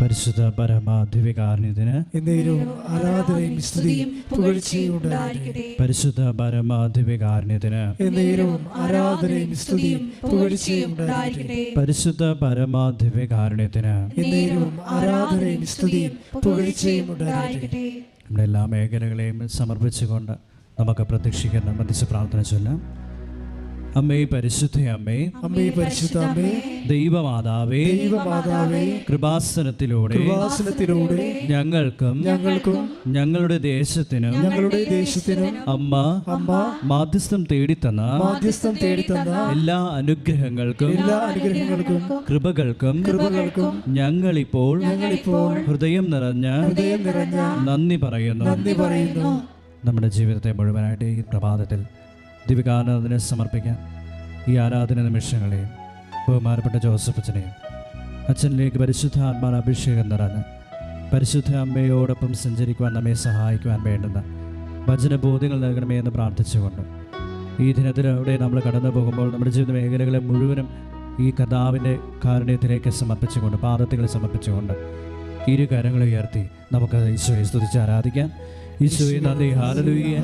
പരിശുദ്ധ പരമാധിവികാരണ്യത്തിന് എന്നേരും ആരാധനയും സ്തുതിയും പുകഴ്ചയും ഉണ്ടായിരിക്കട്ടെ. പരിശുദ്ധ പരമാധിവികാരണ്യത്തിന് എന്നേരും ആരാധനയും സ്തുതിയും പുകഴ്ചയും ഉണ്ടായിരിക്കട്ടെ. പരിശുദ്ധ പരമാധിവികാരണ്യത്തിന് എന്നേരും ആരാധനയും സ്തുതിയും പുകഴ്ചയും ഉണ്ടായിരിക്കട്ടെ. നമ്മുടെ എല്ലാ മേഖലകളെയും സമർപ്പിച്ചുകൊണ്ട് നമുക്ക് പ്രതീക്ഷിക്കുന്ന മധ്യസ്ഥ പ്രാർത്ഥന ചൊല്ലാം. അമ്മേ പരിശുദ്ധ അമ്മേ. അമ്മേ പരിശുദ്ധ അമ്മേ. ദൈവമാതാവേ. ദൈവമാതാവേ. കൃപാസനത്തിലൂടെ കൃപാസനത്തിലൂടെ ഞങ്ങൾക്കും ഞങ്ങൾക്കും ഞങ്ങളുടെ ദേശത്തിനും ഞങ്ങളുടെ ദേശത്തിനും അമ്മ അമ്മ മാധ്യസ്ഥം തേടിത്തന്ന മാധ്യസ്ഥം തേടിത്തന്ന എല്ലാ അനുഗ്രഹങ്ങൾക്കും എല്ലാ അനുഗ്രഹങ്ങൾക്കും കൃപകൾക്കും കൃപകൾക്കും ഞങ്ങളിപ്പോൾ ഞങ്ങളിപ്പോൾ ഹൃദയം നിറഞ്ഞ ഹൃദയം നിറഞ്ഞ നന്ദി പറയുന്നു. നന്ദി പറയുന്നു. നമ്മുടെ ജീവിതത്തെ മുഴുവനായിട്ട് ഈ പ്രഭാതത്തിൽ ദിവികാനന്ദനെ സമർപ്പിക്കാം. ഈ ആരാധന നിമിഷങ്ങളെയും ബഹുമാനപ്പെട്ട ജോസഫ് അച്ഛനെയും അച്ഛനിലേക്ക് പരിശുദ്ധ ആത്മാർ അഭിഷേകം നിറഞ്ഞ് പരിശുദ്ധ അമ്മയോടൊപ്പം സഞ്ചരിക്കുവാൻ നമ്മെ സഹായിക്കുവാൻ വേണ്ടുന്ന വചനബോധ്യങ്ങൾ നൽകണമേ എന്ന് പ്രാർത്ഥിച്ചുകൊണ്ട് ഈ ദിനത്തിൽ അവിടെ നമ്മൾ കടന്നു പോകുമ്പോൾ നമ്മുടെ ജീവിത മേഖലകളെ മുഴുവനും ഈ കഥാവിന്റെ കാരുണ്യത്തിലേക്ക് സമർപ്പിച്ചുകൊണ്ട് പാദത്തിൽ സമർപ്പിച്ചുകൊണ്ട് ഇരു കരങ്ങൾ ഉയർത്തി നമുക്ക് ഈശോയെ സ്തുതിച്ച് ആരാധിക്കാം. ഈശോയെ നന്ദി. ഹാലലുയ്യ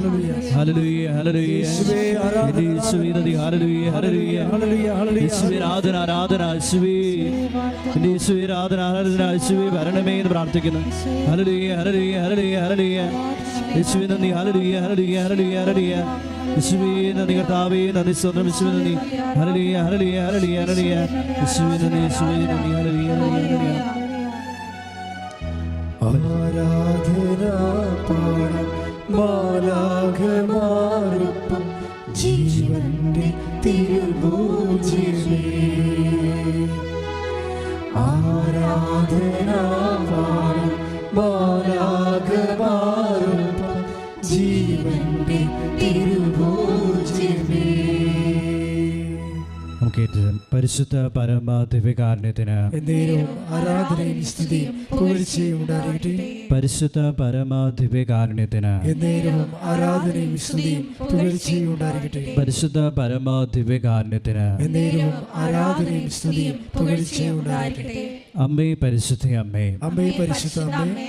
ഹാലലുയ്യ ഹാലലുയ്യ ഈശോയെ നന്ദി. ഹാലലുയ്യ ഹാലലുയ്യ യേശുവേ ആരാധന ആരാധന. യേശുവേ എന്റെ യേശുവേ ആരാധന ആരാധന. യേശുവേ വരണമേ എന്ന് പ്രാർത്ഥിക്കുന്നു. ഹല്ലേലൂയ ഹല്ലേലൂയ ഹല്ലേലൂയ ഹല്ലേലൂയ. യേശുവേ നന്ദി. ഹല്ലേലൂയ ഹല്ലേലൂയ ഹല്ലേലൂയ ഹല്ലേലൂയ. യേശുവേ നന്ദി കർത്താവേ. നന്ദി സ്വന്തം യേശുവേ നന്ദി. ഹല്ലേലൂയ ഹല്ലേലൂയ ഹല്ലേലൂയ ഹല്ലേലൂയ. യേശുവേ നന്ദി യേശുവേ നന്ദി. ഹല്ലേലൂയ ഹല്ലേലൂയ. പാടം മാലാഖമാരൊപ്പം ജീവന്റെ തിരുഭൂജിമേ ആരാധന പരിശുദ്ധ പരമ ദിവ്യകാരുണ്യത്തിന് എന്നേരും ആരാധനയും സ്തുതിയും പുകഴ്ചയും പരിശുദ്ധ പരമ ദിവ്യകാരുണ്യത്തിന് എന്നേരും ആരാധനയും സ്തുതിയും പുകഴ്ചയും പരിശുദ്ധ പരമ ദിവ്യകാരുണ്യത്തിന് എന്നേരും ആരാധനയും സ്തുതിയും പുകഴ്ചയും അമ്മേ പരിശുദ്ധ അമ്മേ. അമ്മേ പരിശുദ്ധ അമ്മേ.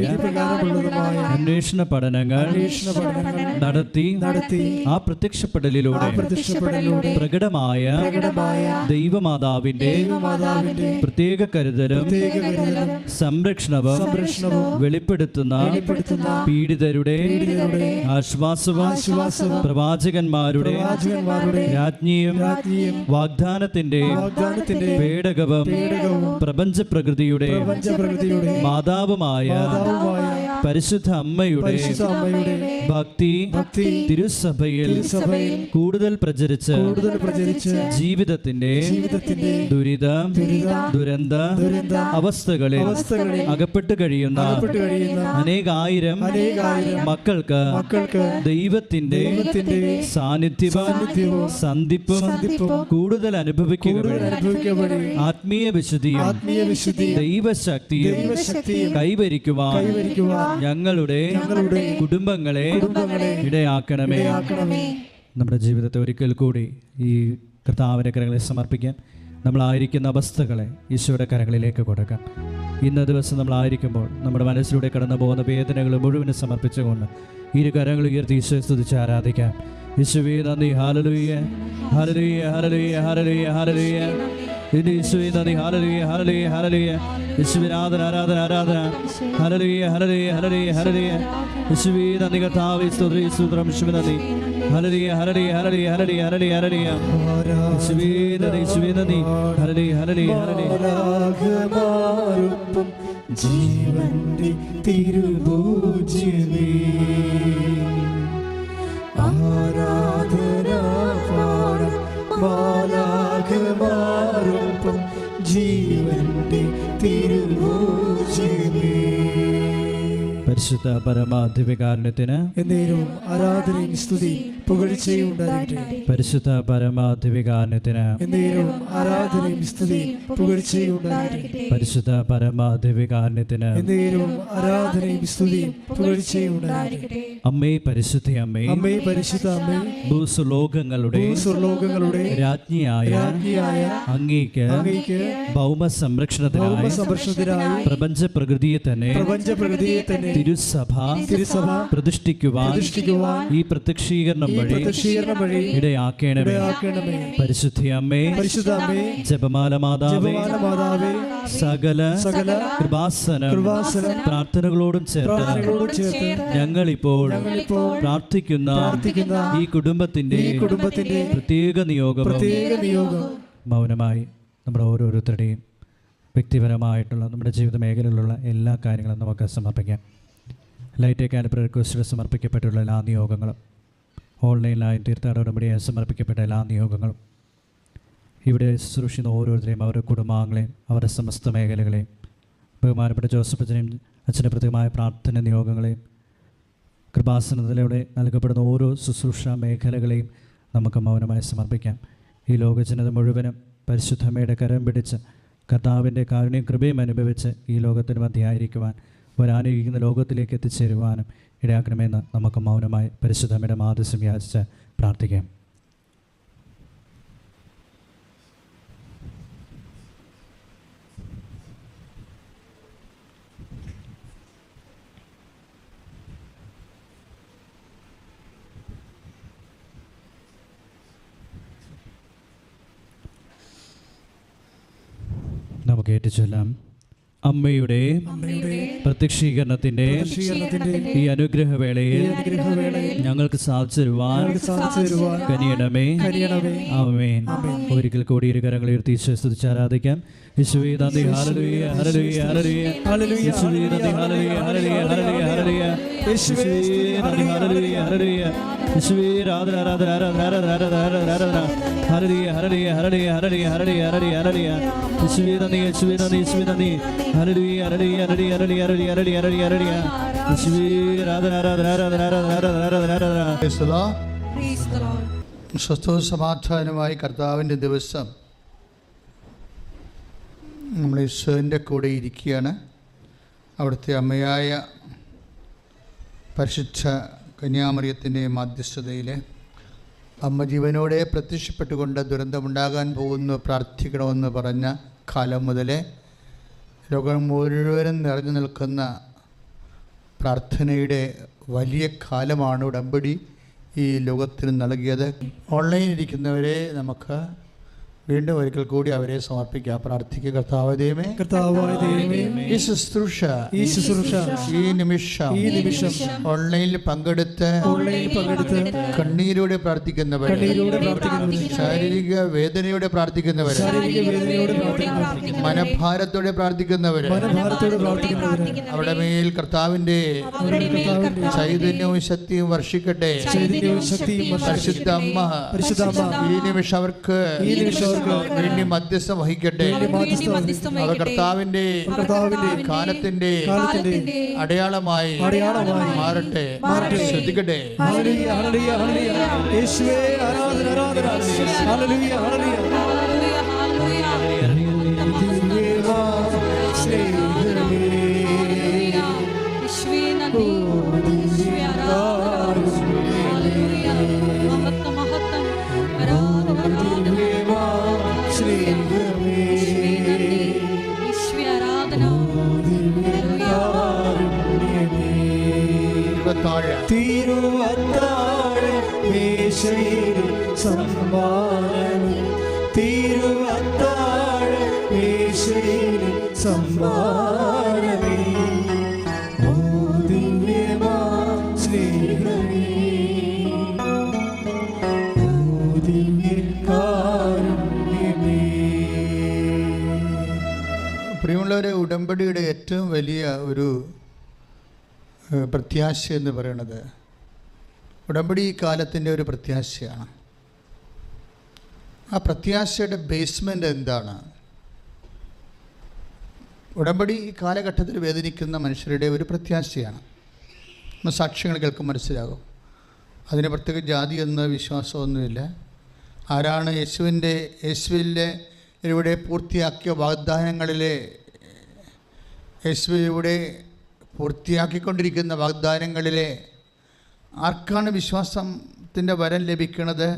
അന്വേഷണ പഠനങ്ങൾ നടത്തി നടത്തി ആ പ്രത്യക്ഷപ്പെടലിലൂടെ പ്രകടമായ ദൈവമാതാവിന്റെ പ്രത്യേക കരുതലും സംരക്ഷണവും വെളിപ്പെടുത്തുന്ന പീഡിതരുടെ ആശ്വാസവും പ്രവാചകന്മാരുടെ രാജ്ഞിയും വാഗ്ദാനത്തിന്റെ പേടകവും പ്രപഞ്ച പ്രകൃതിയുടെ മാതാവുമായ മാതാവുമായ പരിശുദ്ധ അമ്മയുടെ ഭക്തി ഭക്തി തിരുസഭയിൽ സഭയിൽ കൂടുതൽ പ്രചരിച്ച് കൂടുതൽ പ്രചരിച്ച് ജീവിതത്തിന്റെ ജീവിതത്തിന്റെ ദുരിതം ദുരന്ത ദുരന്ത അവസ്ഥകളിൽ അകപ്പെട്ട് കഴിയുന്ന അനേകായിരം അനേകായിരം മക്കൾക്ക് മക്കൾക്ക് ദൈവത്തിന്റെ സാന്നിധ്യവും സന്ധിപ്പും കൂടുതൽ അനുഭവിക്കുക ആത്മീയ വിശുദ്ധിയും ആത്മീയ വിശുദ്ധി ദൈവശക്തിയും ദൈവശക്തിയും കൈവരിക്കുവാൻ കൈവരിക്കുവാൻ ഞങ്ങളുടെ ഞങ്ങളുടെ കുടുംബങ്ങളെ കുടുംബങ്ങളെ ഇടയാക്കണമേ. നമ്മുടെ ജീവിതത്തെ ഒരിക്കൽ കൂടി ഈ കർത്താവിന്റെ കരങ്ങളെ സമർപ്പിക്കാൻ നമ്മളായിരിക്കുന്ന അവസ്ഥകളെ ഈശോയുടെ കരങ്ങളിലേക്ക് കൊടുക്കാം. ഇന്ന ദിവസം നമ്മളായിരിക്കുമ്പോൾ നമ്മുടെ മനസ്സിലൂടെ കടന്നു പോകുന്ന വേദനകൾ മുഴുവനും സമർപ്പിച്ചുകൊണ്ട് ഇരു കരങ്ങൾ ഉയർത്തി ഈശോയെ സ്തുതിച്ച് ആരാധിക്കാം. യേശുവേ നന്ദി ഹാലലുയ്യ ഹാലലുയ്യ ഹാലലുയ്യ ഹാലലുയ്യ ഹാലലുയ്യ നിന്റെ യേശുവേ നന്ദി ഹാലലുയ്യ ഹാലലുയ്യ ഹാലലുയ്യ യേശുവിന് ആരാധന ആരാധന ഹലലുയ്യ ഹലലുയ്യ ഹലലുയ്യ ഹലലുയ്യ യേശുവേ നന്ദി കർത്താവേ സ്തുതി സ്തുത്രം യേശുവേ നന്ദി ഹല്ലേലൂയ ഹല്ലേലൂയ ഹലലുയ്യ ഹലലുയ്യ ഹല്ലേലൂയ ഹല്ലേലൂയ യേശുവേ നന്ദി യേശുവേ നന്ദി ഹലലുയ്യ ഹലലുയ്യ ഹലലുയ്യ ജീവന്റെ തിരുഭൂജ്യമേ ബാലാഖ് ജീവന്റെ തിരുമോചിമേ പരിശുദ്ധ പരമാധിവികാരണത്തിന് എന്തേലും ആരാധനയും സ്തുതി പരിശുദ്ധ ആരാധനയും സ്തുതിയും പരിശുദ്ധ ആരാധനയും സ്തുതിയും അമ്മേ പരിശുദ്ധ അമ്മേ അമ്മേ പരിശുദ്ധ അമ്മേ ഭൂസ്വലോകങ്ങളുടെ ഭൂസ്വലോകങ്ങളുടെ രാജ്ഞിയായ രാജ്ഞിയായ അങ്ങേക്ക് ഭൗമ സംരക്ഷണത്തിനായി സംരക്ഷണത്തിനായി പ്രപഞ്ച പ്രകൃതിയെ തന്നെ പ്രപഞ്ച പ്രകൃതിയെ തന്നെ തിരുസഭ തിരുസഭ പ്രതിഷ്ഠിക്കുവാൻ പ്രതിഷ്ഠിക്കുവാൻ ഈ പ്രത്യക്ഷീകരണം വഴി പ്രത്യക്ഷീകരണം ഇടയാക്കണമേ. ആക്കണമേ അമ്മേ പരിശുദ്ധ അമ്മേ ജപമാല മാതാവേ സകല സകല കൃപാസനം കൃപാസനം പ്രാർത്ഥനകളോടും ചേർത്ത് ഞങ്ങളിപ്പോൾ ഞങ്ങളിപ്പോൾ പ്രാർത്ഥിക്കുന്ന ഈ കുടുംബത്തിന്റെ കുടുംബത്തിന്റെ പ്രത്യേക നിയോഗവും പ്രത്യേക നിയോഗം മൗനമായി നമ്മുടെ ഓരോരുത്തരുടെയും വ്യക്തിപരമായിട്ടുള്ള നമ്മുടെ ജീവിത മേഖലയിലുള്ള എല്ലാ കാര്യങ്ങളും നമുക്ക് സമർപ്പിക്കാം. ലൈറ്റ് ക്യാൻപർ റിക്വസ്റ്റിൽ സമർപ്പിക്കപ്പെട്ടുള്ള എല്ലാ നിയോഗങ്ങളും ഓൺലൈനിലായി തീർത്ഥാടന ഉടമ്പടിയായി സമർപ്പിക്കപ്പെട്ട എല്ലാ നിയോഗങ്ങളും. ഇവിടെ ശുശ്രൂഷിക്കുന്ന ഓരോരുത്തരെയും അവരുടെ കുടുംബാംഗങ്ങളെയും അവരുടെ സമസ്ത മേഖലകളെയും ബഹുമാനപ്പെട്ട ജോസഫ് അച്ഛനെയും അച്ഛന്റെ പ്രത്യേകമായ പ്രാർത്ഥന നിയോഗങ്ങളെയും കൃപാസനത്തിലൂടെ നൽകപ്പെടുന്ന ഓരോ ശുശ്രൂഷ മേഖലകളെയും നമുക്ക് മൗനമായി സമർപ്പിക്കാം. ഈ ലോകജനത മുഴുവനും പരിശുദ്ധമ്മയുടെ കരം പിടിച്ച് കർത്താവിന്റെ കാരുണ്യം കൃപയും അനുഭവിച്ച് ഈ ലോകത്തിന് മധ്യയായിരിക്കുവാൻ വരാനിരിക്കുന്ന ലോകത്തിലേക്ക് എത്തിച്ചേരുവാനും ഇടയാക്കണമെന്ന് നമുക്ക് മൗനമായി പരിശുദ്ധമ്മയുടെ മാതൃശ്യം യാചിച്ച് പ്രാർത്ഥിക്കാം. നമുക്ക് ഏറ്റുചൊല്ലാം അമ്മയുടെ പ്രത്യക്ഷീകരണത്തിന്റെ ഈ അനുഗ്രഹവേളയിൽ അനുഗ്രഹവേളയിൽ ഞങ്ങൾക്ക് സാധിച്ചു തരുവാൻ ഞങ്ങൾക്ക് സാധിച്ചു തരുവാൻ കനിയണമേ. അമ്മേ ആമേൻ. ഒരിക്കൽ കൂടി ഇരു കരങ്ങൾ ഉയർത്തി സ്തുതിച്ച് ആരാധിക്കാം. യേശുവേ സ്വസ്ഥവും സമാധാനമായി കർത്താവിന്റെ ദിവസം നമ്മൾ ഈശോന്റെ കൂടെ ഇരിക്കുകയാണ് അവിടുത്തെ അമ്മയായ പരിശുദ്ധ കന്യാമറിയത്തിന്റെ മാധ്യസ്ഥതയിൽ അമ്മ ജീവനോടെ പ്രത്യക്ഷപ്പെട്ടുകൊണ്ട് ദുരന്തമുണ്ടാകാൻ പോകുന്നു പ്രാർത്ഥിക്കണമെന്ന് പറഞ്ഞ കാലം മുതലേ ലോകം മുഴുവനും നിറഞ്ഞു നിൽക്കുന്ന പ്രാർത്ഥനയുടെ വലിയ കാലമാണ് ഉടമ്പടി ഈ ലോകത്തിന് നൽകിയത്. ഓൺലൈനിൽ ഇരിക്കുന്നവരെ നമുക്ക് വീണ്ടും ഒരിക്കൽ കൂടി അവരെ സമർപ്പിക്കാം. പ്രാർത്ഥിക്കുക കർത്താവേ ദൈവമേ. കർത്താവായ ദൈവമേ. ഈ ശുശ്രൂഷ ഈ ശുശ്രൂഷ ഈ നിമിഷം ഈ നിമിഷം ഓൺലൈനിൽ പങ്കെടുത്ത് ഓൺലൈനിൽ പങ്കെടുത്ത് കണ്ണീരോടെ പ്രാർത്ഥിക്കുന്നവർ കണ്ണീരോടെ പ്രാർത്ഥിക്കുന്നവർ ശാരീരിക വേദനയോടെ പ്രാർത്ഥിക്കുന്നവർ ശാരീരിക വേദനയോടെ പ്രാർത്ഥിക്കുന്നവർ മനഭാരത്തോടെ പ്രാർത്ഥിക്കുന്നവർ മനഭാരത്തോടെ പ്രാർത്ഥിക്കുന്നവർ അവിടെ മേൽ കർത്താവിന്റെ ചൈതന്യവും ശക്തിയും വർഷിക്കട്ടെ. ചൈതന്യവും ശക്തിയും പരിശുദ്ധ അമ്മ പരിശുദ്ധ അമ്മ ഈ നിമിഷം അവർക്ക് ഈ നിമിഷം വേണ്ടി മധ്യസ്ഥം വഹിക്കട്ടെ. അവർ കർത്താവിന്റെ കാലത്തിന്റെ അടയാളമായി അടയാളമായി മാറട്ടെ. ശ്രദ്ധിക്കട്ടെ. ഹല്ലേലൂയ ഹല്ലേലൂയ ഉടമ്പടിയുടെ ഏറ്റവും വലിയ ഒരു പ്രത്യാശ എന്ന് പറയുന്നത് ഉടമ്പടി കാലത്തിന്റെ ഒരു പ്രത്യാശയാണ്. ആ പ്രത്യാശയുടെ ബേസ്മെന്റ് എന്താണ്? ഉടമ്പടി ഈ കാലഘട്ടത്തിൽ വേദനിക്കുന്ന മനുഷ്യരുടെ ഒരു പ്രത്യാശയാണ്. നമ്മൾ സാക്ഷ്യങ്ങൾ കേൾക്കും മനസ്സിലാകും. അതിന് പ്രത്യേക ജാതി എന്ന വിശ്വാസമൊന്നുമില്ല. ആരാണ് യേശുവിന്റെ യേശുവിന്റെ ഇവിടെ പൂർത്തിയാക്കിയ വാഗ്ദാനങ്ങളിലെ യേശുവിലൂടെ പൂർത്തിയാക്കിക്കൊണ്ടിരിക്കുന്ന വാഗ്ദാനങ്ങളിലെ ആർക്കാണ് വിശ്വാസത്തിന്റെ വരം ലഭിക്കുന്നത്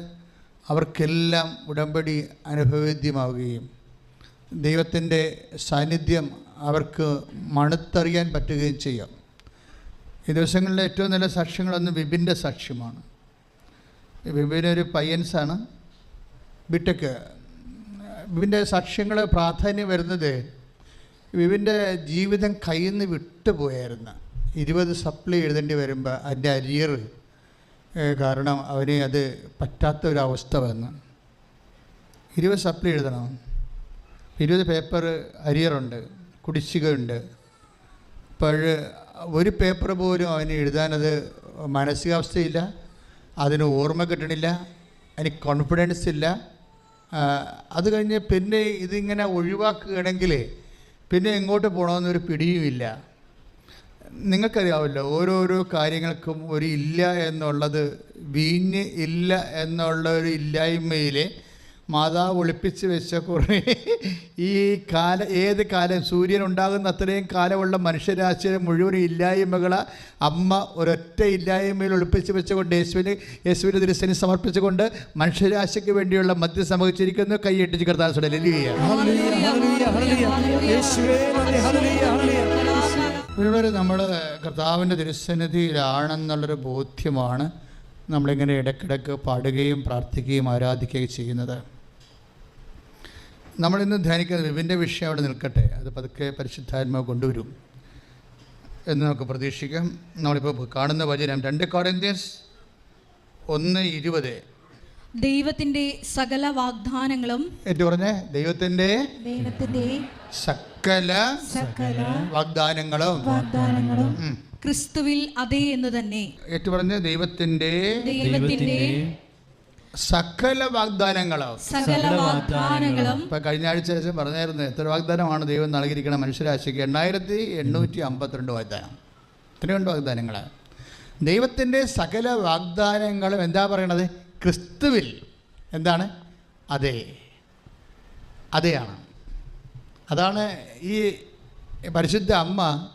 അവർക്കെല്ലാം ഉടമ്പടി അനുഭവേദ്യമാവുകയും ദൈവത്തിന്റെ സാന്നിധ്യം അവർക്ക് മണത്തറിയാൻ പറ്റുകയും ചെയ്യാം. ഈ ദിവസങ്ങളിലെ ഏറ്റവും നല്ല സാക്ഷ്യങ്ങളൊന്ന് വിപിന്റെ സാക്ഷ്യമാണ്. വിപിനൊരു പയ്യൻസാണ്. ബിടെക്. വിപിന്റെ സാക്ഷ്യങ്ങൾ പ്രാധാന്യം വരുന്നത് വിപിന്റെ ജീവിതം കയ്യിൽ നിന്ന് വിട്ടുപോയായിരുന്നു. ഇരുപത് സപ്ലൈ എഴുതേണ്ടി വരുമ്പോൾ അതിന്റെ അരിയർ കാരണം അവന് അത് പറ്റാത്ത ഒരവസ്ഥ വന്നു. ഇരുപത് സപ്ലൈ എഴുതണം. ഇരുപത് പേപ്പർ അരിയറുണ്ട് കുടിശ്ശികയുണ്ട്. അപ്പോൾ ഒരു പേപ്പർ പോലും അവന് എഴുതാനത് മാനസികാവസ്ഥയില്ല അതിന് ഓർമ്മ കിട്ടണില്ല അതിന് കോൺഫിഡൻസ് ഇല്ല. അത് കഴിഞ്ഞ് പിന്നെ ഇതിങ്ങനെ ഒഴിവാക്കുകയാണെങ്കിൽ പിന്നെ എങ്ങോട്ട് പോകണമെന്നൊരു പിടിയുമില്ല നിങ്ങൾക്കറിയാമല്ലോ ഓരോരോ കാര്യങ്ങൾക്കും ഒരു ഇല്ല എന്നുള്ളത് വീഞ്ഞ് ഇല്ല എന്നുള്ള ഒരു ഇല്ലായ്മയിൽ മാതാവ് ഒളിപ്പിച്ച് വെച്ച കുറേ ഈ കാല ഏത് കാലം സൂര്യൻ ഉണ്ടാകുന്ന അത്രയും കാലമുള്ള മനുഷ്യരാശിയുടെ മുഴുവൻ ഇല്ലായ്മകളെ അമ്മ ഒരൊറ്റ ഇല്ലായ്മയിൽ ഒളിപ്പിച്ച് വെച്ചുകൊണ്ട് യേശുവിന് യേശുവിന്റെ ദൃശ്യനെ സമർപ്പിച്ചുകൊണ്ട് മനുഷ്യരാശിക്ക് വേണ്ടിയുള്ള മദ്യം സമർപ്പിച്ചിരിക്കുന്നു കൈയിട്ടിച്ച് കർത്താൻ. ഇവിടെ നമ്മൾ കർത്താവിന്റെ തിരുസന്നിധിയിലാണെന്നുള്ളൊരു ബോധ്യമാണ് നമ്മളിങ്ങനെ ഇടയ്ക്കിടയ്ക്ക് പാടുകയും പ്രാർത്ഥിക്കുകയും ആരാധിക്കുകയും ചെയ്യുന്നത്. നമ്മളിന്ന് ധ്യാനിക്കുന്ന വിവിന്റെ വിഷയം അവിടെ നിൽക്കട്ടെ. അത് പതുക്കെ പരിശുദ്ധാത്മാവ് കൊണ്ടുവരും എന്ന് നമുക്ക് പ്രതീക്ഷിക്കാം. നമ്മളിപ്പോൾ കാണുന്ന വചനം രണ്ട് കോറിന്ത്യൻസ് ഒന്ന് ഇരുപത്. ദൈവത്തിന്റെ സകല വാഗ്ദാനങ്ങളും ഏറ്റു പറഞ്ഞേ ദൈവത്തിന്റെ ദൈവത്തിന്റെ സകല സകല വാഗ്ദാനങ്ങളും. വാഗ്ദാനങ്ങളും ക്രിസ്തുവിൽ അതേ എന്ന് തന്നെ. ഏറ്റു പറഞ്ഞ ദൈവത്തിന്റെ ദൈവത്തിന്റെ സകല വാഗ്ദാനങ്ങളും സകല വാഗ്ദാനങ്ങളും ഇപ്പൊ കഴിഞ്ഞ ആഴ്ച ശേഷം പറഞ്ഞായിരുന്നു എത്ര വാഗ്ദാനമാണ് ദൈവം നൽകിയിരിക്കുന്ന മനുഷ്യരാശിക്ക്? എണ്ണായിരത്തി എണ്ണൂറ്റി അമ്പത്തിരണ്ട് വാഗ്ദാനം. ഇത്രയുണ്ട് വാഗ്ദാനങ്ങൾ ദൈവത്തിന്റെ സകല വാഗ്ദാനങ്ങളും എന്താ പറയണത്? ക്രിസ്തുവിൽ. എന്താണ്? അതെ. അതെയാണ്. അതാണ് ഈ പരിശുദ്ധ അമ്മ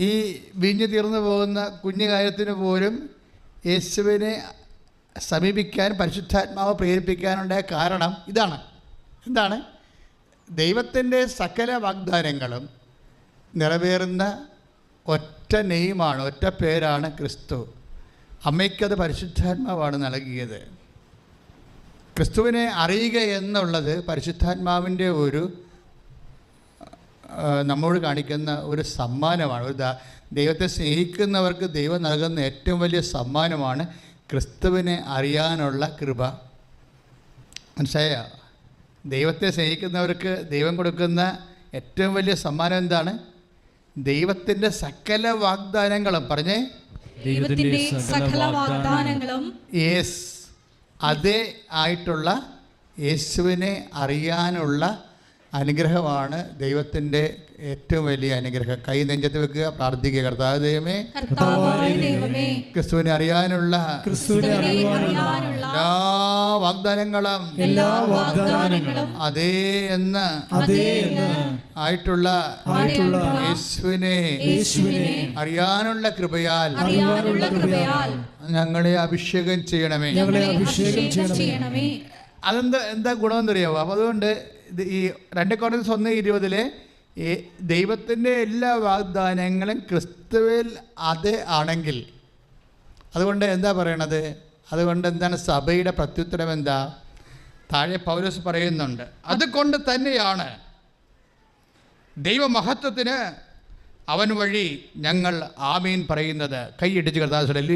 ഈ വീഞ്ഞു തീർന്നു പോകുന്ന കുഞ്ഞു കാര്യത്തിന് പോലും യേശുവിനെ സമീപിക്കാൻ പരിശുദ്ധാത്മാവ് പ്രേരിപ്പിക്കാനുണ്ടായ കാരണം ഇതാണ്. എന്താണ്? ദൈവത്തിന്റെ സകല വാഗ്ദാനങ്ങളും നിറവേറുന്ന ഒറ്റ നെയ്മാണ് ഒറ്റ പേരാണ് ക്രിസ്തു. അമ്മയ്ക്കത് പരിശുദ്ധാത്മാവാണ് നൽകിയത്. ക്രിസ്തുവിനെ അറിയുക എന്നുള്ളത് പരിശുദ്ധാത്മാവിന്റെ ഒരു നമ്മോട് കാണിക്കുന്ന ഒരു സമ്മാനമാണ്. ഒരു ദൈവത്തെ സ്നേഹിക്കുന്നവർക്ക് ദൈവം നൽകുന്ന ഏറ്റവും വലിയ സമ്മാനമാണ് ക്രിസ്തുവിനെ അറിയാനുള്ള കൃപ. മനസ്സിലായ? ദൈവത്തെ സ്നേഹിക്കുന്നവർക്ക് ദൈവം കൊടുക്കുന്ന ഏറ്റവും വലിയ സമ്മാനം എന്താണ്? ദൈവത്തിന്റെ സകല വാഗ്ദാനങ്ങളും. പറഞ്ഞേ? ദൈവത്തിന്റെ സകല വാഗ്ദാനങ്ങളും യേസ്. അതേ ആയിട്ടുള്ള യേശുവിനെ അറിയാനുള്ള അനുഗ്രഹമാണ് ദൈവത്തിന്റെ ഏറ്റവും വലിയ അനുഗ്രഹം. കൈ നെഞ്ചത്ത് വെക്കുക പ്രാർത്ഥിക്കുക. കർത്താവ് ദൈവമേ ക്രിസ്തുവിനെ അറിയാനുള്ള എല്ലാ വാഗ്ദാനങ്ങളും എല്ലാ വാഗ്ദാനങ്ങളും അതേ എന്ന് അതേ എന്ന് ആയിട്ടുള്ള ആയിട്ടുള്ള യേശുവിനെ അറിയാനുള്ള കൃപയാൽ ഞങ്ങളെ അഭിഷേകം ചെയ്യണമേ. ഞങ്ങളെ അഭിഷേകം ചെയ്യണമേ. അതെന്താ എന്താ ഗുണമെന്നറിയാവോ? അപ്പൊ അതുകൊണ്ട് ഈ രണ്ട് കോൺഗ്രസ് ഒന്ന് ഇരുപതിലെ ഈ ദൈവത്തിന്റെ എല്ലാ വാഗ്ദാനങ്ങളും ക്രിസ്തുവിൽ അത് ആണെങ്കിൽ. അതുകൊണ്ട് എന്താ പറയണത്? അതുകൊണ്ട് എന്താണ് സഭയുടെ പ്രത്യുത്തരം എന്താ? താഴെ പൗരസ് പറയുന്നുണ്ട്. അതുകൊണ്ട് തന്നെയാണ് ദൈവമഹത്വത്തിന് അവൻ വഴി ഞങ്ങൾ ആമീൻ പറയുന്നത്. കൈയിടിച്ച് കർത്താസുരല്ലേ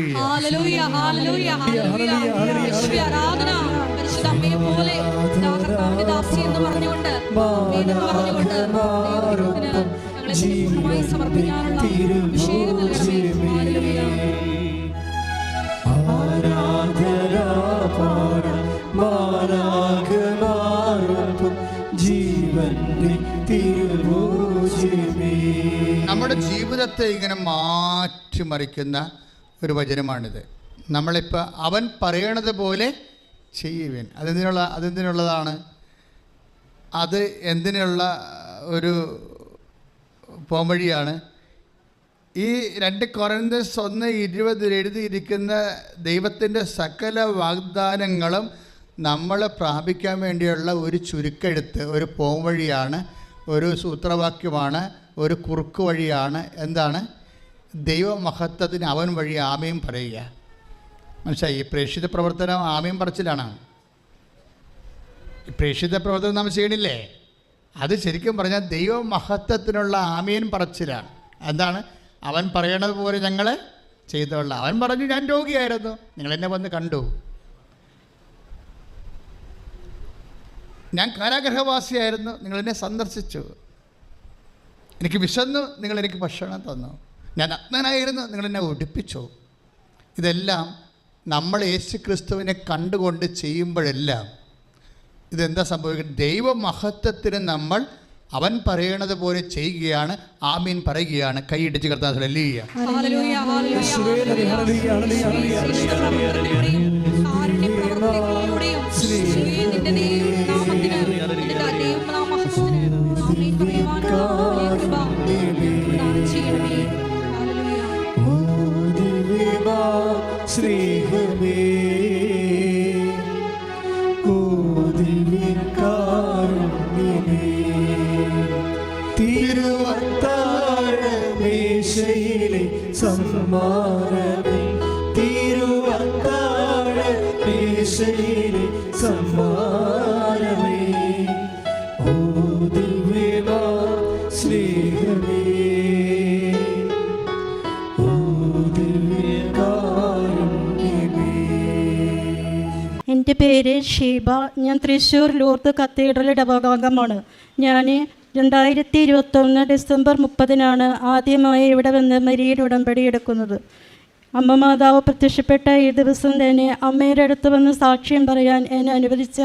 ദാസി എന്ന് പറഞ്ഞുകൊണ്ട് ഞങ്ങളെ സമർപ്പിക്കാനുള്ള അഭിഷേകം നൽകണമേ നമ്മുടെ ജീവിതത്തെ ഇങ്ങനെ മാറ്റിമറിക്കുന്ന ഒരു വചനമാണിത്. നമ്മളിപ്പോൾ അവൻ പറയണത് പോലെ ചെയ്യുവൻ. അതെന്തിനുള്ള അതെന്തിനുള്ളതാണ്? അത് എന്തിനുള്ള ഒരു പോംവഴിയാണ്? ഈ രണ്ട് കൊറന്തസ് ഒന്ന് ഇരുപതിൽ എഴുതിയിരിക്കുന്ന ദൈവത്തിന്റെ സകല വാഗ്ദാനങ്ങളും നമ്മൾ പ്രാപിക്കാൻ വേണ്ടിയുള്ള ഒരു ചുരുക്കെഴുത്ത് ഒരു പോംവഴിയാണ് ഒരു സൂത്രവാക്യമാണ് ഒരു കുറുക്ക് വഴിയാണ്. എന്താണ്? ദൈവമഹത്വത്തിന് അവൻ വഴി ആമയും പറയുക. മനസ്സിലായി? പ്രേക്ഷിത പ്രവർത്തനം ആമയും പറച്ചിലാണ്. പ്രേക്ഷിത പ്രവർത്തനം നാം ചെയ്യണില്ലേ? അത് ശരിക്കും പറഞ്ഞാൽ ദൈവ മഹത്വത്തിനുള്ള ആമീൻ പറച്ചിലാണ്. എന്താണ്? അവൻ പറയണത് പോലെ ഞങ്ങൾ ചെയ്തോളാം. അവൻ പറഞ്ഞു ഞാൻ രോഗിയായിരുന്നു. നിങ്ങൾ എന്നെ വന്ന് കണ്ടു. ഞാൻ കാരാഗ്രഹവാസിയായിരുന്നു. നിങ്ങൾ എന്നെ സന്ദർശിച്ചു. എനിക്ക് വിശന്നു. നിങ്ങൾ എനിക്ക് ഭക്ഷണം തന്നു. ഞാൻ അജ്ഞനായിരുന്നു. നിങ്ങൾ എന്നെ ഉടുപ്പിച്ചു ഇതെല്ലാം നമ്മൾ യേശു ക്രിസ്തുവിനെ കണ്ടുകൊണ്ട് ചെയ്യുമ്പോഴെല്ലാം ഇതെന്താ സംഭവിക്കുന്നത്? ദൈവമഹത്വത്തിന് നമ്മൾ അവൻ പറയണത് പോലെ ചെയ്യുകയാണ് ആമീൻ പറയുകയാണ്. കൈയിടിച്ച് കർത്താൻ ഹല്ലേലൂയ പേര് ഷീബ. ഞാൻ തൃശ്ശൂർ ലൂർത്ത് കത്തീഡ്രൽ ഇടവകാംഗമാണ്. ഞാൻ രണ്ടായിരത്തി ഇരുപത്തൊന്ന് ഡിസംബർ മുപ്പതിനാണ് ആദ്യമായി ഇവിടെ വന്ന് മരിയൻ ഉടമ്പടി എടുക്കുന്നത്. അമ്മ മാതാവ് പ്രത്യക്ഷപ്പെട്ട ഈ ദിവസം തന്നെ അമ്മയുടെ അടുത്ത് വന്ന് സാക്ഷ്യം പറയാൻ എന്നെ അനുവദിച്ച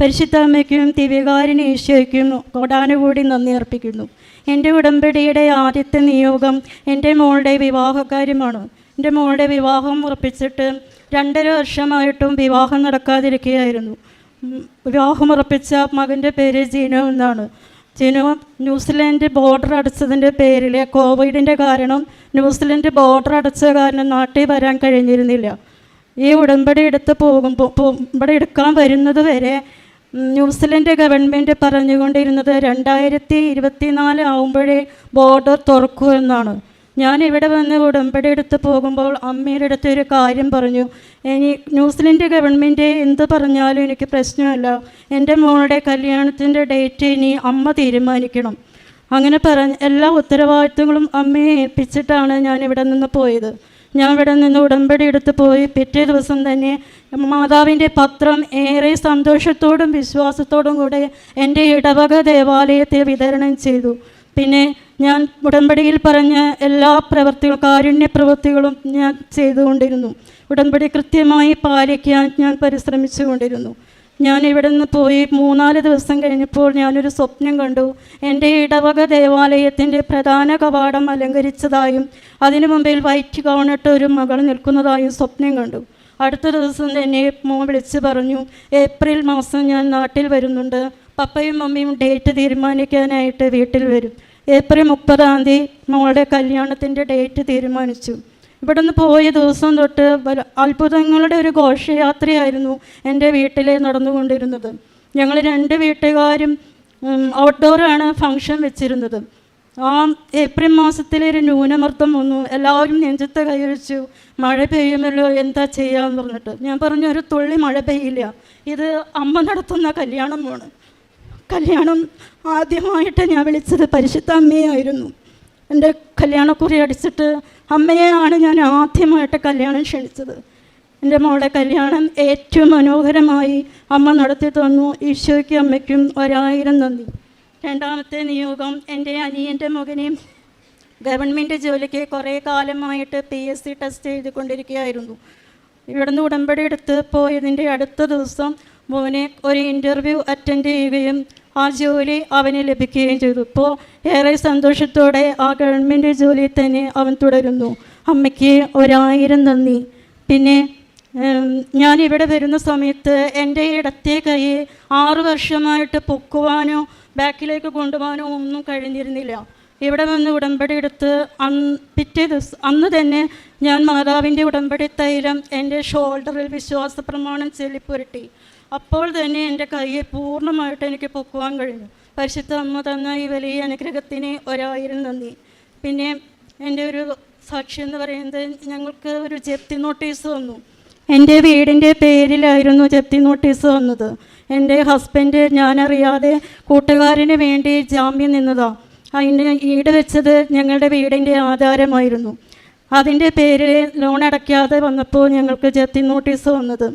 പരിശുദ്ധ അമ്മയ്ക്കും ദിവ്യകാരൻ ഈശോയ്ക്കും കോടാനുകൂടി നന്ദി അർപ്പിക്കുന്നു. എന്റെ ഉടമ്പടിയുടെ ആദ്യത്തെ നിയോഗം എന്റെ മോളുടെ വിവാഹകാര്യമാണ് എന്റെ മോളുടെ വിവാഹം ഉറപ്പിച്ചിട്ട് രണ്ടര വർഷമായിട്ടും വിവാഹം നടക്കാതിരിക്കുകയായിരുന്നു. വിവാഹം ഉറപ്പിച്ച മകന്റെ പേര് ജിനോ എന്നാണ്. ജിനോ ന്യൂസിലൻഡ് ബോർഡർ അടച്ചതിന്റെ പേരിൽ കോവിഡിന്റെ കാരണം ന്യൂസിലൻഡ് ബോർഡർ അടച്ച കാരണം നാട്ടിൽ വരാൻ കഴിഞ്ഞിരുന്നില്ല. ഈ ഉടമ്പടി എടുത്ത് പോകുമ്പോൾ ഉടമ്പടി എടുക്കാൻ വരുന്നത് വരെ ന്യൂസിലൻഡ് ഗവൺമെന്റ് പറഞ്ഞുകൊണ്ടിരുന്നത് രണ്ടായിരത്തി ഇരുപത്തിനാല് ആകുമ്പോഴേ ബോർഡർ തുറക്കൂ എന്നാണ്. ഞാൻ ഇവിടെ വന്ന് ഉടമ്പടി എടുത്ത് പോകുമ്പോൾ അമ്മയുടെ അടുത്ത് ഒരു കാര്യം പറഞ്ഞു. ഇനി ന്യൂസിലൻഡ് ഗവൺമെന്റ് എന്ത് പറഞ്ഞാലും എനിക്ക് പ്രശ്നമല്ല. എന്റെ മോളുടെ കല്യാണത്തിന്റെ ഡേറ്റ് ഇനി അമ്മ തീരുമാനിക്കണം. അങ്ങനെ പറഞ്ഞ് എല്ലാ ഉത്തരവാദിത്തങ്ങളും അമ്മയെ ഏൽപ്പിച്ചിട്ടാണ് ഞാൻ ഇവിടെ നിന്ന് പോയത്. ഞാൻ ഇവിടെ നിന്ന് ഉടമ്പടി എടുത്ത് പോയി. പിറ്റേ ദിവസം തന്നെ മാതാവിന്റെ പത്രം ഏറെ സന്തോഷത്തോടും വിശ്വാസത്തോടും കൂടെ എന്റെ ഇടവക ദേവാലയത്തിൽ വിതരണം ചെയ്തു. പിന്നെ ഞാൻ ഉടമ്പടിയിൽ പറഞ്ഞ എല്ലാ പ്രവൃത്തികളും കാരുണ്യ പ്രവൃത്തികളും ഞാൻ ചെയ്തുകൊണ്ടിരുന്നു. ഉടമ്പടി കൃത്യമായി പാലിക്കാൻ ഞാൻ പരിശ്രമിച്ചുകൊണ്ടിരുന്നു. ഞാൻ ഇവിടെ നിന്ന് പോയി മൂന്നാൽ ദിവസം കഴിഞ്ഞപ്പോൾ ഞാനൊരു സ്വപ്നം കണ്ടു. എന്റെ ഇടവക ദേവാലയത്തിന്റെ പ്രധാന കവാടം അലങ്കരിച്ചതായും അതിനു മുമ്പിൽ വൈറ്റ് ഗൗണിട്ട് ഒരു മകൾ നിൽക്കുന്നതായും സ്വപ്നം കണ്ടു. അടുത്ത ദിവസം തന്നെ മോ വിളിച്ച് പറഞ്ഞു ഏപ്രിൽ മാസം ഞാൻ നാട്ടിൽ വരുന്നുണ്ട്. പപ്പയും മമ്മിയും ഡേറ്റ് തീരുമാനിക്കാനായിട്ട് വീട്ടിൽ വരും. ഏപ്രിൽ മുപ്പതാം തീയതി മോളുടെ കല്യാണത്തിന്റെ ഡേറ്റ് തീരുമാനിച്ചു. ഇവിടെ നിന്ന് പോയ ദിവസം തൊട്ട് അത്ഭുതങ്ങളുടെ ഒരു ഘോഷയാത്രയായിരുന്നു എന്റെ വീട്ടിൽ നടന്നുകൊണ്ടിരുന്നത്. ഞങ്ങൾ രണ്ട് വീട്ടുകാരും ഔട്ട്ഡോറാണ് ഫങ്ഷൻ വെച്ചിരുന്നത്. ആ ഏപ്രിൽ മാസത്തിലെ ഒരു ന്യൂനമർദ്ദം വന്നു. എല്ലാവരും നെഞ്ചത്ത് കൈവച്ചു മഴ പെയ്യുമല്ലോ എന്താ ചെയ്യാന്ന് പറഞ്ഞിട്ട്. ഞാൻ പറഞ്ഞു ഒരു തുള്ളി മഴ പെയ്യില്ല. ഇത് അമ്മ നടത്തുന്ന കല്യാണമാണ്. കല്യാണം ആദ്യമായിട്ട് ഞാൻ വിളിച്ചത് പരിശുദ്ധ അമ്മയായിരുന്നു. എന്റെ കല്യാണക്കുറി അടിച്ചിട്ട് അമ്മയെയാണ് ഞാൻ ആദ്യമായിട്ട് കല്യാണം ക്ഷണിച്ചത്. എന്റെ മോളുടെ കല്യാണം ഏറ്റവും മനോഹരമായി അമ്മ നടത്തി തന്നു. ഈശോയ്ക്കും അമ്മയ്ക്കും ഒരായിരം നന്ദി. രണ്ടാമത്തെ നിയോഗം എന്റെ അനിയന്റെ മകനെയും ഗവൺമെന്റ് ജോലിക്ക് കുറേ കാലമായിട്ട് പി എസ് സി ടെസ്റ്റ് എഴുതിക്കൊണ്ടിരിക്കുകയായിരുന്നു. ഇവിടുന്ന് ഉടമ്പടി എടുത്ത് പോയതിന്റെ അടുത്ത ദിവസം മോനെ ഒരു ഇന്റർവ്യൂ അറ്റൻഡ് ചെയ്യുകയും ആ ജോലി അവന് ലഭിക്കുകയും ചെയ്തു. ഇപ്പോൾ ഏറെ സന്തോഷത്തോടെ ആ ഗവൺമെന്റ് ജോലി തന്നെ അവൻ തുടരുന്നു. അമ്മയ്ക്ക് ഒരായിരം നന്ദി. പിന്നെ ഞാനിവിടെ വരുന്ന സമയത്ത് എന്റെ ഇടത്തെ കൈ ആറു വർഷമായിട്ട് പൊക്കുവാനോ ബാക്കിലേക്ക് കൊണ്ടുപോകാനോ ഒന്നും കഴിഞ്ഞിരുന്നില്ല. ഇവിടെ വന്ന് ഉടമ്പടി എടുത്ത് അന്ന് പിറ്റേ ദിവസം അന്ന് തന്നെ ഞാൻ മാതാവിന്റെ ഉടമ്പടി തൈലം എന്റെ ഷോൾഡറിൽ വിശ്വാസ പ്രമാണം ചൊല്ലിപ്പുരട്ടി. അപ്പോൾ തന്നെ എന്റെ കൈയെ പൂർണമായിട്ട് എനിക്ക് പൊക്കുവാൻ കഴിഞ്ഞു പരിശുദ്ധ അമ്മ തന്ന ഈ വലിയ അനുഗ്രഹത്തിന് ഒരായിരം നന്ദി. പിന്നെ എന്റെ ഒരു സാക്ഷി എന്ന് പറയുന്നത് ഞങ്ങൾക്ക് ഒരു ജപ്തി നോട്ടീസ് വന്നു. എന്റെ വീടിന്റെ പേരിലായിരുന്നു ജപ്തി നോട്ടീസ് വന്നത്. എന്റെ ഹസ്ബൻഡ് ഞാനറിയാതെ കൂട്ടുകാരന് വേണ്ടി ജാമ്യം നിന്നതാണ് അതിന് ഈട് വെച്ചത് ഞങ്ങളുടെ വീടിന്റെ ആധാരമായിരുന്നു. അതിന്റെ പേരിൽ ലോൺ അടയ്ക്കാതെ വന്നപ്പോൾ ഞങ്ങൾക്ക് ജപ്തി നോട്ടീസ് വന്നത്.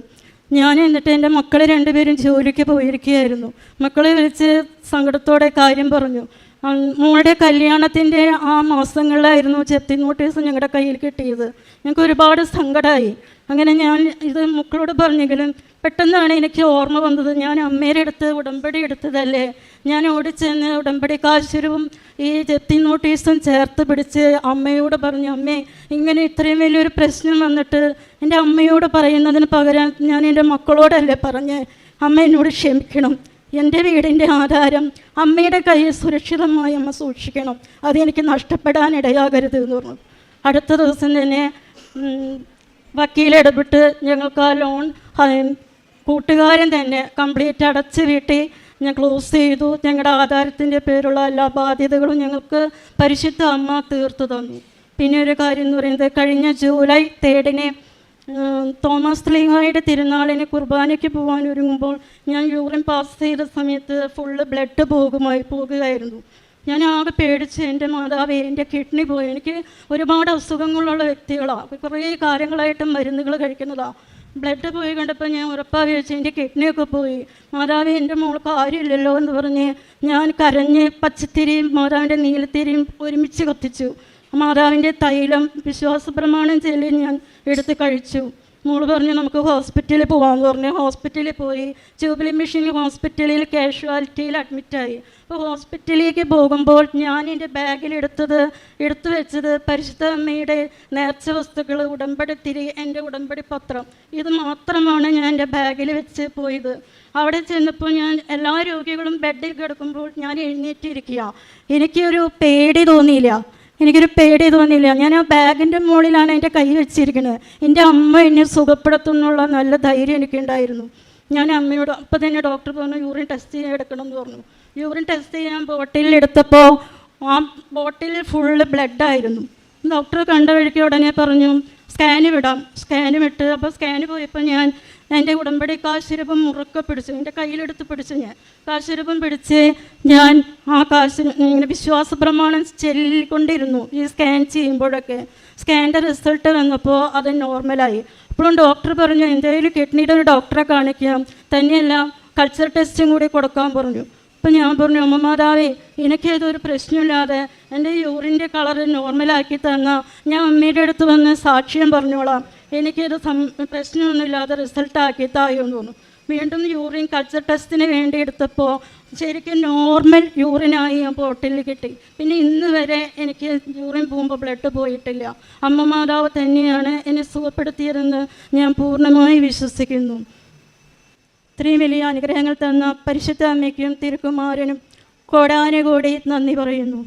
ഞാൻ എന്നിട്ട് എന്റെ മക്കളെ രണ്ടുപേരും ജോലിക്ക് പോയിരിക്കുകയായിരുന്നു. മക്കളെ വിളിച്ച് സങ്കടത്തോടെ കാര്യം പറഞ്ഞു. മോളുടെ കല്യാണത്തിന്റെ ആ മാസങ്ങളിലായിരുന്നു ജപ്തി നോട്ടീസ് ഞങ്ങളുടെ കയ്യിൽ കിട്ടിയത്. ഞങ്ങൾക്ക് ഒരുപാട് സങ്കടമായി അങ്ങനെ ഞാൻ ഇത് മക്കളോട് പറഞ്ഞെങ്കിലും പെട്ടെന്നാണ് എനിക്ക് ഓർമ്മ വന്നത്. ഞാൻ അമ്മയുടെ അടുത്ത് ഉടമ്പടി എടുത്തതല്ലേ? ഞാൻ ഓടിച്ചെന്ന് ഉടമ്പടി കാശുരവും ഈ ജപ്തി നോട്ടീസും ചേർത്ത് പിടിച്ച് അമ്മയോട് പറഞ്ഞു അമ്മേ ഇങ്ങനെ ഇത്രയും വലിയൊരു പ്രശ്നം വന്നിട്ട് എന്റെ അമ്മയോട് പറയുന്നതിന് പകരം ഞാൻ എന്റെ മക്കളോടല്ലേ പറഞ്ഞ്? അമ്മ എന്നോട് ക്ഷമിക്കണം. എന്റെ വീടിന്റെ ആധാരം അമ്മയുടെ കയ്യിൽ സുരക്ഷിതമായി അമ്മ സൂക്ഷിക്കണം. അതെനിക്ക് നഷ്ടപ്പെടാനിടയാകരുത് എന്ന് പറഞ്ഞു. അടുത്ത ദിവസം തന്നെ വക്കീലിടപെട്ട് ഞങ്ങൾക്ക് ആ ലോൺ കൂട്ടുകാരൻ തന്നെ കംപ്ലീറ്റ് അടച്ച് വീട്ടി ഞാൻ ക്ലോസ് ചെയ്തു. ഞങ്ങളുടെ ആധാരത്തിന്റെ പേരുള്ള എല്ലാ ബാധ്യതകളും ഞങ്ങൾക്ക് പരിശുദ്ധ അമ്മ തീർത്തു തന്നു. പിന്നെ ഒരു കാര്യം എന്ന് പറയുന്നത് കഴിഞ്ഞ ജൂലൈ തേർഡിന് തോമസ് ലിങ്ങായുടെ തിരുനാളിന് കുർബാനയ്ക്ക് പോകാൻ ഒരുങ്ങുമ്പോൾ ഞാൻ യൂറിൻ പാസ് ചെയ്ത സമയത്ത് ഫുള്ള് ബ്ലഡ് പോകുമായി പോകുകയായിരുന്നു. ഞാൻ ആകെ പേടിച്ച് എന്റെ മാതാവ് എന്റെ കിഡ്നി പോയി. എനിക്ക് ഒരുപാട് അസുഖങ്ങളുള്ള വ്യക്തികളാണ് കുറേ കാര്യങ്ങളായിട്ട് മരുന്നുകൾ കഴിക്കുന്നതാണ് ബ്ലഡ് പോയി കണ്ടപ്പോൾ ഞാൻ ഉറപ്പാ വെച്ച് എന്റെ കിഡ്നിയൊക്കെ പോയി. മാതാവ് എന്റെ മോൾക്ക് ആരുമില്ലല്ലോ എന്ന് പറഞ്ഞ് ഞാൻ കരഞ്ഞ് പച്ചത്തിരിയും മാതാവിന്റെ നീലത്തിരിയും ഒരുമിച്ച് കത്തിച്ചു. മാതാവിന്റെ തൈലം വിശ്വാസ പ്രമാണം ചൊല്ലി ഞാൻ എടുത്ത് കഴിച്ചു. മോൾ പറഞ്ഞു നമുക്ക് ഹോസ്പിറ്റലിൽ പോകാമെന്ന് പറഞ്ഞു ഹോസ്പിറ്റലിൽ പോയി. ജൂബിലി മിഷൻ ഹോസ്പിറ്റലിൽ കാഷ്വാലിറ്റിയിൽ അഡ്മിറ്റായി അപ്പോൾ ഹോസ്പിറ്റലിലേക്ക് പോകുമ്പോൾ ഞാൻ എന്റെ ബാഗിൽ എടുത്തത് എടുത്തു വെച്ചത് പരിശുദ്ധ അമ്മയുടെ നേർച്ച വസ്തുക്കൾ ഉടമ്പടി തിരി എന്റെ ഉടമ്പടി പത്രം ഇത് മാത്രമാണ് ഞാൻ എന്റെ ബാഗിൽ വെച്ച് പോയത്. അവിടെ ചെന്നപ്പോൾ ഞാൻ എല്ലാ രോഗികളും ബെഡിൽ കിടക്കുമ്പോൾ ഞാൻ എഴുന്നേറ്റിരിക്കുക. എനിക്കൊരു പേടി തോന്നിയില്ല. എനിക്കൊരു പേടി തോന്നിയില്ല. ഞാൻ ആ ബാഗിന്റെ മുകളിലാണ് എന്റെ കൈ വെച്ചിരിക്കുന്നത്. എന്റെ അമ്മ എന്നെ സുഖപ്പെടുത്തുന്നുള്ള നല്ല ധൈര്യം എനിക്കുണ്ടായിരുന്നു. ഞാൻ അമ്മയോട് അപ്പോൾ തന്നെ ഡോക്ടർ പറഞ്ഞു യൂറിൻ ടെസ്റ്റ് ചെയ്യാൻ എടുക്കണം എന്ന് പറഞ്ഞു. യൂറിൻ ടെസ്റ്റ് ചെയ്യാൻ ബോട്ടിൽ എടുത്തപ്പോൾ ആ ബോട്ടിൽ ഫുള്ള് ബ്ലഡായിരുന്നു ഡോക്ടർ കണ്ട വഴിക്ക് ഉടനെ പറഞ്ഞു സ്കാന് വിടാം സ്കാന് വിട്ട് അപ്പോൾ സ്കാന് പോയപ്പോൾ ഞാൻ എന്റെ ഉടമ്പടി കാശുരൂപം മുറുക്കെ പിടിച്ചു എന്റെ കയ്യിലെടുത്ത് പിടിച്ചു ഞാൻ. കാശുരൂപം പിടിച്ച് ഞാൻ ആ കാശ് ഇങ്ങനെ വിശ്വാസ പ്രമാണം ചെല്ലിക്കൊണ്ടിരുന്നു. ഈ സ്കാൻ ചെയ്യുമ്പോഴൊക്കെ സ്കാന്റെ റിസൾട്ട് വന്നപ്പോൾ അത് നോർമലായി അപ്പോഴും ഡോക്ടർ പറഞ്ഞു എന്തായാലും കിഡ്നിയുടെ ഒരു ഡോക്ടറെ കാണിക്കാം. തന്നെയല്ല കൾച്ചർ ടെസ്റ്റും കൂടി കൊടുക്കാൻ പറഞ്ഞു. അപ്പം ഞാൻ പറഞ്ഞു അമ്മ മാതാവേ എനിക്കേതൊരു പ്രശ്നമില്ലാതെ എന്റെ യൂറിന്റെ കളർ നോർമലാക്കി തന്ന ഞാൻ അമ്മയുടെ അടുത്ത് വന്ന് സാക്ഷ്യം പറഞ്ഞോളാം. എനിക്കിത് സം പ്രശ്നമൊന്നുമില്ലാതെ റിസൾട്ട് ആക്കി തായോ എന്ന് തോന്നുന്നു. വീണ്ടും യൂറിൻ കൾച്ചർ ടെസ്റ്റിന് വേണ്ടി എടുത്തപ്പോൾ ശരിക്കും നോർമൽ യൂറിനായി ആ ബോട്ടിൽ കിട്ടി. പിന്നെ ഇന്ന് വരെ എനിക്ക് യൂറിൻ പോകുമ്പോൾ ബ്ലഡ് പോയിട്ടില്ല. അമ്മ മാതാവ് തന്നെയാണ് എന്നെ സുഖപ്പെടുത്തിയതെന്ന് ഞാൻ പൂർണമായി വിശ്വസിക്കുന്നു. ഇത്രയും വലിയ അനുഗ്രഹങ്ങൾ തന്ന പരിശുദ്ധ അമ്മയ്ക്കും തിരുക്കുമാരനും കോടാനുകൂടി നന്ദി പറയുന്നു.